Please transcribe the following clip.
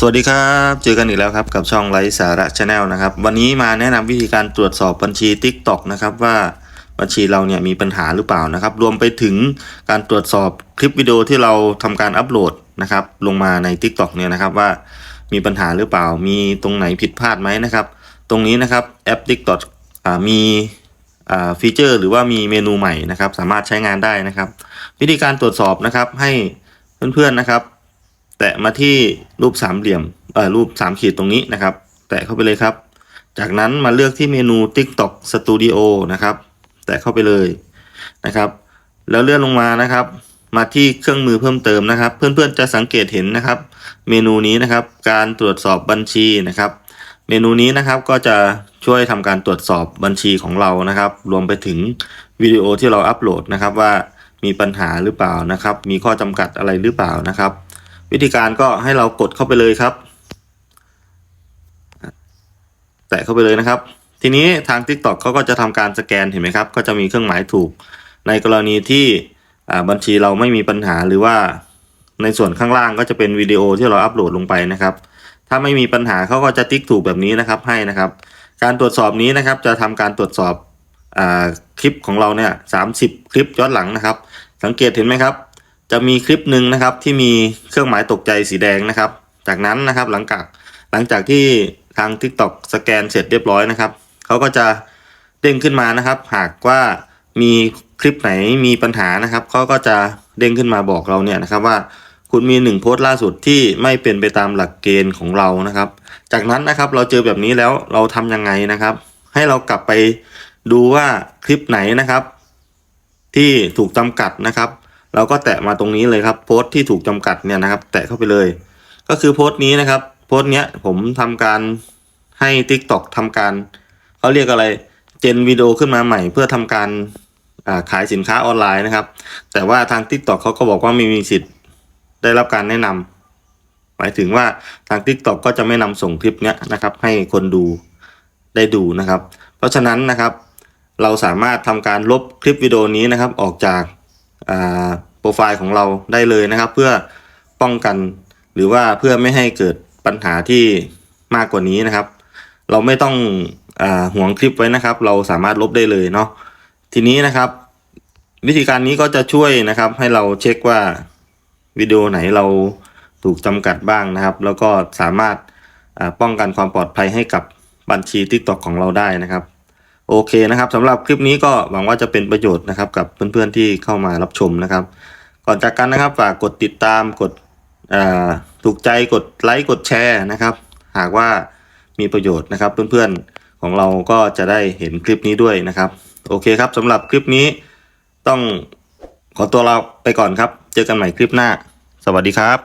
สวัสดีครับ เจอกันอีกแล้วครับกับช่องไลฟ์สาระชาแนลนะครับ วันนี้มาแนะนำวิธีการตรวจสอบบัญชี TikTok นะครับว่าบัญชีเราเนี่ยมีปัญหาหรือเปล่านะครับ รวมไปถึงการตรวจสอบคลิปวิดีโอที่เราทำการอัปโหลดนะครับ ลงมาใน TikTok เนี่ยนะครับว่ามีปัญหาหรือเปล่า มีตรงไหนผิดพลาดไหมนะครับ ตรงนี้นะครับแอป TikTok อ่ามีฟีเจอร์หรือว่ามีเมนูใหม่นะครับ สามารถใช้งานได้นะครับ วิธีการตรวจสอบนะครับให้เพื่อนๆนะครับ แตะมาที่รูปสามเหลี่ยมเอ่อรูปสามขีดตรงนี้นะครับ แตะเข้าไปเลยครับ จากนั้นมาเลือกที่เมนู TikTok Studio นะครับ แตะเข้าไปเลยนะครับ แล้วเลื่อนลงมานะครับ มาที่เครื่องมือเพิ่มเติมนะครับ เพื่อนๆจะสังเกตเห็นนะครับ เมนูนี้นะครับ การตรวจสอบบัญชีนะครับ เมนูนี้นะครับก็จะช่วยทำการตรวจสอบบัญชีของเรานะครับ รวมไปถึงวิดีโอที่เราอัปโหลดนะครับว่ามีปัญหาหรือเปล่านะครับ มีข้อจำกัดอะไรหรือเปล่านะครับ วิธีการก็ให้เรากดเข้าไปเลยครับ แตะเข้าไปเลยนะครับ ทีนี้ทาง TikTok เขาก็จะทำการสแกนเห็นไหมครับ ก็จะมีเครื่องหมายถูก ในกรณีที่บัญชีเราไม่มีปัญหาหรือว่าในส่วนข้างล่างก็จะเป็นวิดีโอที่เราอัปโหลดลงไปนะครับ ถ้าไม่มีปัญหาเขาก็จะติ๊กถูกแบบนี้นะครับให้นะครับ การตรวจสอบนี้นะครับจะทำการตรวจสอบอคลิปของเราเนี่ยสาคลิปย้อนหลังนะครับ สังเกตเห็นไหมครับ จะมีคลิปหนึ่งนะครับที่มีเครื่องหมายตกใจสีแดงนะครับ จากนั้นนะครับหลังจากหลังจากที่ทาง TikTok สแกนเสร็จเรียบร้อยนะครับเขาก็จะเด้งขึ้นมานะครับ หากว่ามีคลิปไหนมีปัญหานะครับเขาก็จะเด้งขึ้นมาบอกเราเนี่ยนะครับว่าคุณมีหนึ่งโพสต์ล่าสุดที่ไม่เป็นไปตามหลักเกณฑ์ของเรานะครับ จากนั้นนะครับเราเจอแบบนี้แล้วเราทำยังไงนะครับ ให้เรากลับไปดูว่าคลิปไหนนะครับ ที่ถูกจำกัดนะครับ เราก็แตะมาตรงนี้เลยครับโพสต์ที่ถูกจำกัดเนี่ยนะครับ แตะเข้าไปเลย ก็คือโพสต์นี้นะครับ โพสต์เนี้ยผมทำการให้ TikTok ทำการเขาเรียกอะไรเจนวิดีโอขึ้นมาใหม่ เพื่อทำการาขายสินค้าออนไลน์นะครับ แต่ว่าทาง TikTok เขาก็บอกว่าไม่มีสิทธิ์ได้รับการแนะนำหมายถึงว่าทาง TikTok ก็จะไม่นำส่งคลิปเนี้ยนะครับ ให้คนดูได้ดูนะครับ เพราะฉะนั้นนะครับ เราสามารถทำการลบคลิปวิดีโอนี้นะครับ ออกจากอ่า รไฟล์ของเราได้เลยนะครับ เพื่อป้องกันหรือว่าเพื่อไม่ให้เกิดปัญหาที่มากกว่านี้นะครับ เราไม่ต้องอห่วงคลิปไว้นะครับ เราสามารถลบได้เลยเนาะทีนี้นะครับ วิธีการนี้ก็จะช่วยนะครับ ให้เราเช็คว่าวิดีโอไหนเราถูกจำกัดบ้างนะครับ แล้วก็สามารถป้องกันความปลอดภัยให้กับบัญชี TikTok ของเราได้นะครับ โอเคนะครับสำหรับคลิปนี้ก็หวังว่าจะเป็นประโยชน์นะครับ กับเพื่อนๆที่เข้ามารับชมนะครับ ก่อนจากกันนะครับฝากกดติดตามกดถูกใจกดไลค์กดแชร์นะครับ หากว่ามีประโยชน์นะครับ เพื่อนๆของเราก็จะได้เห็นคลิปนี้ด้วยนะครับ โอเคครับสำหรับคลิปนี้ต้องขอตัวเราไปก่อนครับ เจอกันใหม่คลิปหน้า สวัสดีครับ